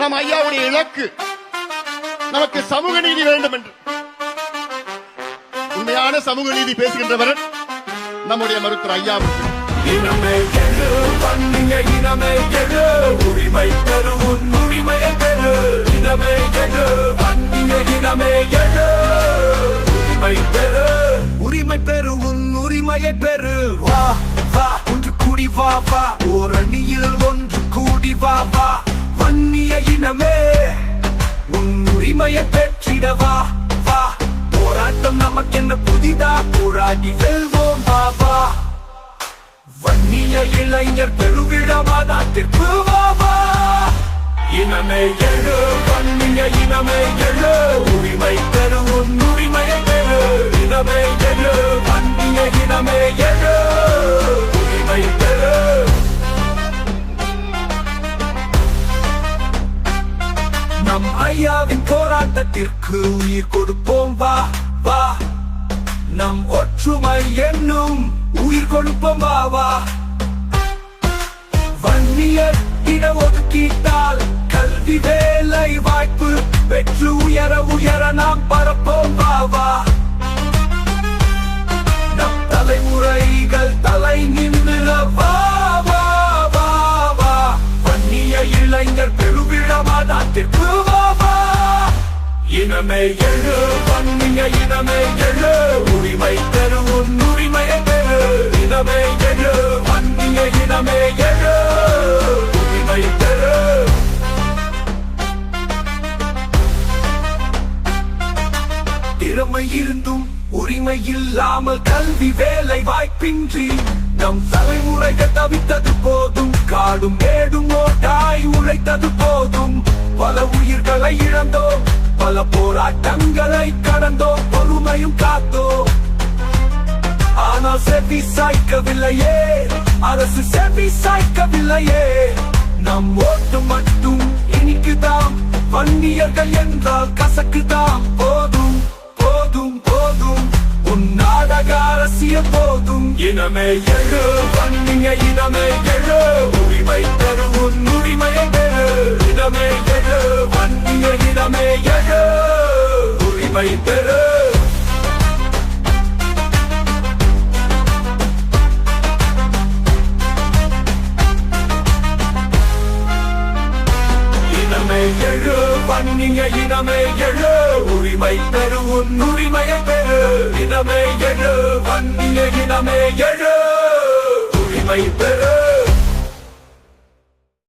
நம் ஐயாவுடைய இலக்கு. நமக்கு சமூக நீதி வேண்டும் என்று உண்மையான சமூக நீதி பேசுகின்றவர் நம்முடைய மருத்துவர் ஐயா அவர்கள். இனமே எழு வன்னிய இனமே எழு உரிமை பெரு உன் உரிமையை பெறு. இனமே எழு வன்னிய இனமே எழு உரிமை பெறு. உரிமை பெறு உன் உரிமையை பெரு வா வா ஒன்று கூடி வா வா. ஓர் அணியில் ஒன்று பெற்றிட வா வா. போராட்டம் நமக்கு என்ன புதிதா? போராடி வெல்வோம் வா வா. வன்னிய இளைஞர் பெருவிழமா வா வா. இனமே எழு வன்னிய இனமே எழு. உரிமை பெறு நம் ஐயாவின் போராட்டத்திற்கு உயிர் கொடுப்போம். வா வா. நம் ஒற்றுமை என்னும் உயிர் கொடுப்போம். வா வா. வன்னியர் இட ஒதுக்கீட்டால் கல்வி வேலை வாய்ப்பு பெற்று உயர உயர நாம் பரப்போம். வா வா. நம் தலைமுறைகள் தலை நின்று வா வா வா வா. வன்னிய இளைஞர் பெரும் சமாதானத்தில் வா இனமே எழு வன்னிய இனமே எழு. உரிமை பெறு உன் உரிமையை பெறு. இனமே எழு வன்னிய இனமே எழு. உரிமை பெறு திறமை இருந்தும் உரிமை இல்லாமல் கல்வி வேலை வாய்ப்பின்றி நம் தலைமுறைகள் தவித்தது போதும். காடும் மேடும் ஓட்டாய் உழைத்தது போதும். பல உயிர்களை இழந்தோம். பல போராட்டங்களை கடந்தோம். பொறுமையும் காத்தோம். ஆனால் செவி சாய்க்கவில்லையே. அரசு செவி சாய்க்கவில்லையே. நம் ஓட்டு மட்டும் இனிக்குதாம். வன்னியர்கள் என்றால் கசக்குதாம். போதும் போதும். இனமே எழு வன்னிய இனமே எழு. உரிமை தரும் உன் உரிமையை பெறு. இனமே எழு வன்னிய இனமே எழு. உரிமை பெறு. எழு வன்னிய இனமே எழு. உரிமை பெறு உன் உரிமையை பெறு. இனமே எழு. வன்னிய இனமே எழு. உரிமை பெறு.